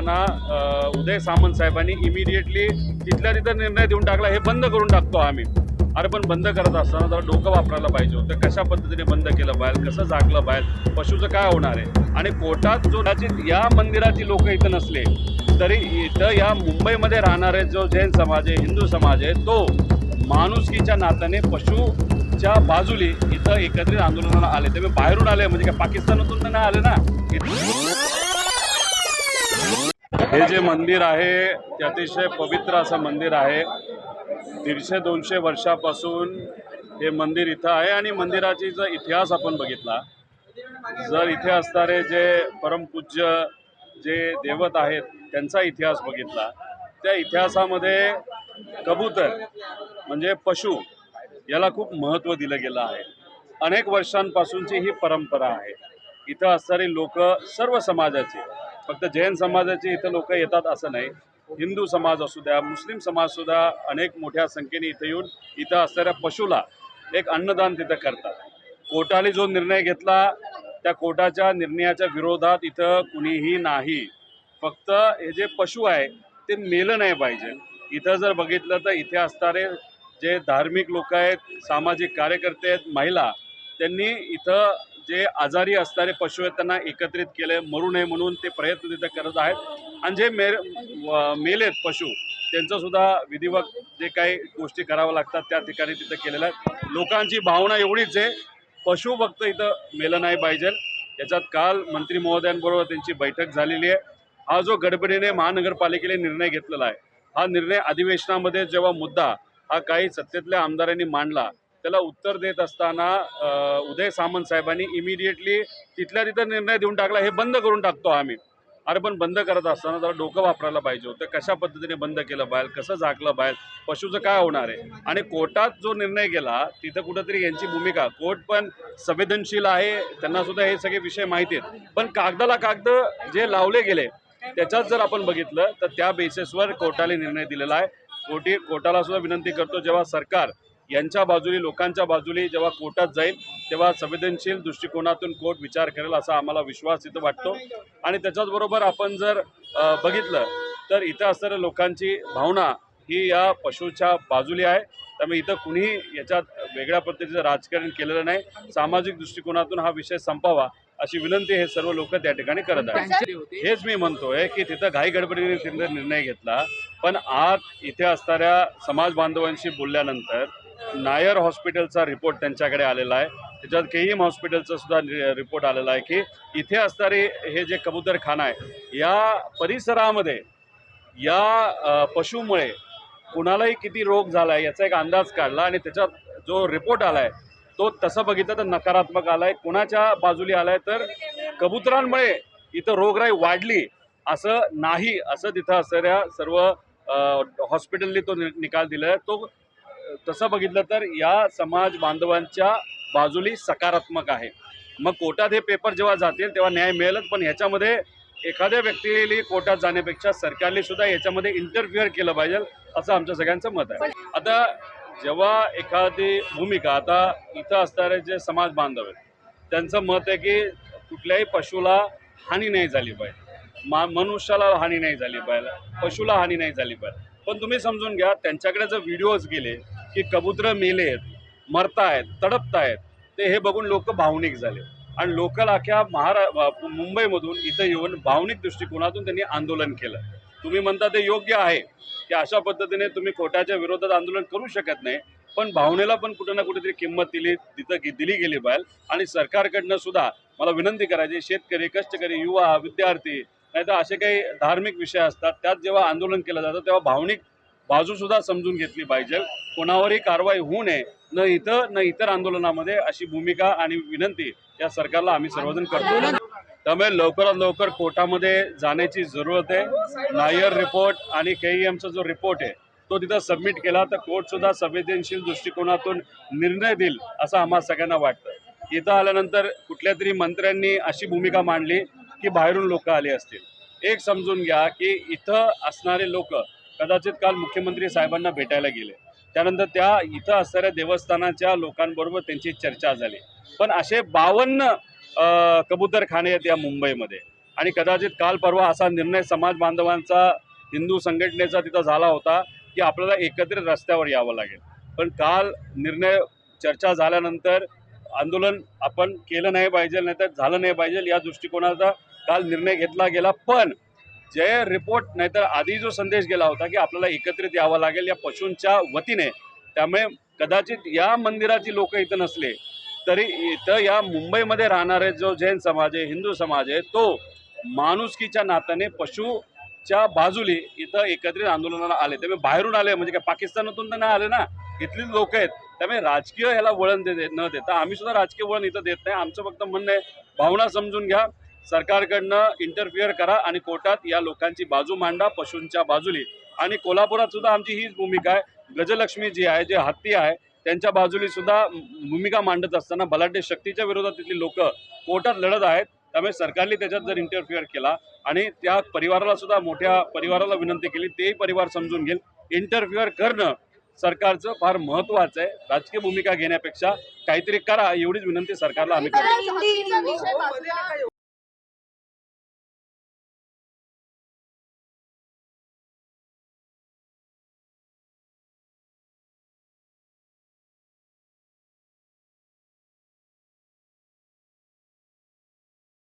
असताना उदय सामंत साहेबांनी इमिडिएटली तिथल्या तिथं निर्णय देऊन टाकला हे बंद करून टाकतो आम्ही. अरे पण बंद करत असताना जरा डोकं वापरायला पाहिजे होतं. कशा पद्धतीने बंद केलं बाहेर? कसं झाकलं बाहेर? पशुचं काय होणार आहे? आणि कोर्टात जो कदाचित या मंदिराची लोक इथं नसले तरी इथं या मुंबईमध्ये राहणारे जो जैन समाज आहे हिंदू समाज आहे तो माणुसकीच्या नात्याने पशुच्या बाजूली इथं एकत्रित आंदोलनाला आले. ते बाहेरून आले म्हणजे काय पाकिस्तानातून तर नाही आले ना? हे जे मंदिर आहे ते अतिशय पवित्र असं मंदिर आहे. दीडशे दोनशे वर्षापासून हे मंदिर इथं आहे आणि मंदिराची जर इतिहास आपण बघितला जर इथे असणारे जे परमपूज्य जे देवत आहेत त्यांचा इतिहास बघितला त्या इतिहासामध्ये कबूतर म्हणजे पशु याला खूप महत्त्व दिलं गेलं आहे. अनेक वर्षांपासूनची ही परंपरा आहे. इथं असणारी लोक सर्व समाजाची फक्त जैन समाजाचे इथं लोक येतात असं नाही. हिंदू समाज असू द्या मुस्लिम समाजसुद्धा अनेक मोठ्या संख्येने इथं येऊन इथं असणाऱ्या पशुला एक अन्नदान तिथं करतात. कोर्टाने जो निर्णय घेतला त्या कोर्टाच्या निर्णयाच्या विरोधात इथं कुणीही नाही. फक्त हे जे पशु आहे ते मेलं नाही पाहिजे. इथं जर बघितलं तर इथे असणारे जे धार्मिक लोक आहेत सामाजिक कार्यकर्ते आहेत महिला त्यांनी इथं जे आजारी असणारे पशु आहेत त्यांना एकत्रित केले मरू नये म्हणून ते प्रयत्न तिथं करत आहेत. आणि जे मेर मेलेत पशु त्यांचंसुद्धा विधिवत जे काही गोष्टी कराव्या लागतात त्या ठिकाणी तिथं केलेल्या आहेत. लोकांची भावना एवढीच आहे पशु फक्त इथं मेलं नाही पाहिजे. याच्यात काल मंत्री महोदयांबरोबर त्यांची बैठक झालेली आहे. हा जो गडबडीने महानगरपालिकेने निर्णय घेतलेला आहे हा निर्णय अधिवेशनामध्ये जेव्हा मुद्दा हा काही सत्तेतल्या आमदारांनी मांडला त्याला उत्तर देत असताना उदय सामंत साहेबांनी इमिडिएटली तिथल्या तिथं निर्णय देऊन टाकला हे बंद करून टाकतो आम्ही. अरे पण बंद करत असताना जरा डोकं वापरायला पाहिजे होतं. कशा पद्धतीने बंद केलं बाहेर? कसं झाकलं बाहेर? पशुचं काय होणार आहे? आणि कोर्टात जो निर्णय गेला तिथं कुठंतरी यांची भूमिका कोर्ट पण संवेदनशील आहे त्यांना सुद्धा हे सगळे विषय माहिती आहेत. पण कागदाला कागद जे लावले गेले त्याच्यात जर आपण बघितलं तर त्या बेसिसवर कोर्टाने निर्णय दिलेला आहे. कोर्टी कोर्टाला सुद्धा विनंती करतो जेव्हा सरकार यांच्या बाजूने लोकांच्या बाजूने जेव्हा कोर्टात जाईल तेव्हा संवेदनशील दृष्टिकोनातून कोर्ट विचार करेल असा आम्हाला विश्वास इथं वाटतो. आणि त्याच्याचबरोबर आपण जर बघितलं तर इथं असणाऱ्या लोकांची भावना ही या पशुच्या बाजूली आहे. त्यामुळे इथं कुणीही याच्यात वेगळ्या पद्धतीचं राजकारण केलेलं नाही. सामाजिक दृष्टिकोनातून हा विषय संपावा अशी विनंती हे सर्व लोक त्या ठिकाणी करत आहेत. हेच मी म्हणतोय की तिथं घाई गडबडीने तिथं निर्णय घेतला. पण आज इथे असणाऱ्या समाज बांधवांशी बोलल्यानंतर नायर हॉस्पिटलचा रिपोर्ट त्यांच्याकडे आलेला आहे. त्याच्यात केईम हॉस्पिटलचा सुद्धा रिपोर्ट आलेला आहे की इथे असणारे हे जे कबूतरखाना आहे या परिसरामध्ये या पशुमुळे कुणालाही किती रोग झाला आहे याचा एक अंदाज काढला आणि त्याच्यात जो रिपोर्ट आला आहे तो तसं बघितलं तर नकारात्मक आला आहे कुणाच्या बाजूला आला आहे तर कबुतरांमुळे इथं रोगराई वाढली असं नाही असं तिथं असणाऱ्या सर्व हॉस्पिटलने हॉस्पिटलनी तो नि- निकाल दिला आहे तो तसं बघितलं तर या समाज बांधवांच्या बाजूली सकारात्मक आहे. मग कोर्टात हे पेपर जेव्हा जातील तेव्हा न्याय मिळेलच पण ह्याच्यामध्ये एखाद्या व्यक्तीने कोर्टात जाण्यापेक्षा सरकारने सुद्धा याच्यामध्ये इंटरफिअर केलं पाहिजे असं आमच्या सगळ्यांचं मत आहे. आता जेव्हा एखादी भूमिका आता इथं असणारे जे समाज बांधव आहेत त्यांचं मत आहे की कुठल्याही पशुला हानी नाही झाली पाहिजे. मा मनुष्याला हानी नाही झाली पाहिजे पशुला हानी नाही झाली पाहिजे. पण तुम्ही समजून घ्या त्यांच्याकडे जर व्हिडिओज गेले की कबुतरं मेले आहेत मरतायत तडपतायत ते हे बघून लोक भावनिक झाले. आणि लोकल अख्या महारा मुंबईमधून इथं येऊन भावनिक दृष्टिकोनातून त्यांनी आंदोलन केलं. तुम्ही म्हणता ते योग्य आहे की अशा पद्धतीने तुम्ही कोर्टाच्या विरोधात आंदोलन करू शकत नाही पण भावनेला पण कुठं ना कुठेतरी किंमत दिली तिथं दिली गेली पाहिजे. आणि सरकारकडनं सुद्धा मला विनंती करायची शेतकरी कष्टकरी युवा विद्यार्थी नाहीतर असे काही धार्मिक विषय असतात त्यात जेव्हा आंदोलन केलं जातं तेव्हा भावनिक बाजू सुद्धा समजून घेतली पाहिजे. कोणावरही कारवाई होऊ नये न इथं न इतर आंदोलनामध्ये अशी भूमिका आणि विनंती या सरकारला आम्ही सर्वजण करतो. त्यामुळे लवकरात लवकर कोर्टामध्ये जाण्याची जरूरत आहे. नायर रिपोर्ट आणि के ई एमचा जो रिपोर्ट आहे तो तिथं सबमिट केला तर कोर्टसुद्धा संवेदनशील दृष्टिकोनातून निर्णय देईल असं आम्हा सगळ्यांना वाटतं. इथं आल्यानंतर कुठल्या तरी मंत्र्यांनी अशी भूमिका मांडली की बाहेरून लोक आले असतील. एक समजून घ्या की इथं असणारे लोक कदाचित काल मुख्यमंत्री साहेबांना भेटायला गेले. त्यानंतर त्या इथं असणाऱ्या देवस्थानाच्या लोकांबरोबर त्यांची चर्चा झाली. पण असे बावन्न कबूतरखाने आहेत या मुंबईमध्ये. आणि कदाचित काल परवा असा निर्णय समाज बांधवांचा हिंदू संघटनेचा तिथं झाला होता की आपल्याला एकत्रित रस्त्यावर यावं लागेल. पण काल निर्णय चर्चा झाल्यानंतर आंदोलन आपण केलं नाही पाहिजे नाहीतर झालं नाही पाहिजे या दृष्टिकोनाचा काल निर्णय घेतला गेला. पण जे रिपोर्ट नाहीतर आधी जो संदेश गेला होता की आपल्याला एकत्रित यावं लागेल या पशूंच्या वतीने. त्यामुळे कदाचित या मंदिराची लोक इथं नसले तरी इथं या मुंबईमध्ये राहणारे जो जैन समाज आहे हिंदू समाज आहे तो माणुसकीच्या नात्याने पशुच्या बाजूली इथं एकत्रित आंदोलनाला आले. त्यामुळे बाहेरून आले म्हणजे काय पाकिस्तानातून तर नाही आले ना इथलीच लोक आहेत. त्यामुळे राजकीय ह्याला वळण दे न देता आम्ही सुद्धा राजकीय वळण इथं देत नाही. आमचं फक्त म्हणणं आहे भावना समजून घ्या. सरकारकडनं इंटरफिअर करा आणि कोर्टात या लोकांची बाजू मांडा पशूंच्या बाजूली आणि कोल्हापुरात सुद्धा आमची हीच भूमिका आहे. गजलक्ष्मी जी आहे जे हत्ती आहे त्यांच्या बाजूली सुद्धा भूमिका मांडत असताना बलाढ्य शक्तीच्या विरोधात तिथली लोक कोर्टात लढत आहेत. त्यामुळे सरकारने त्याच्यात जर इंटरफिअर केला आणि त्या परिवाराला सुद्धा मोठ्या परिवाराला विनंती केली तेही परिवार समजून घेईल. इंटरफिअर करणं सरकारचं फार महत्त्वाचं आहे. राजकीय भूमिका घेण्यापेक्षा काहीतरी करा एवढीच विनंती सरकारला आम्ही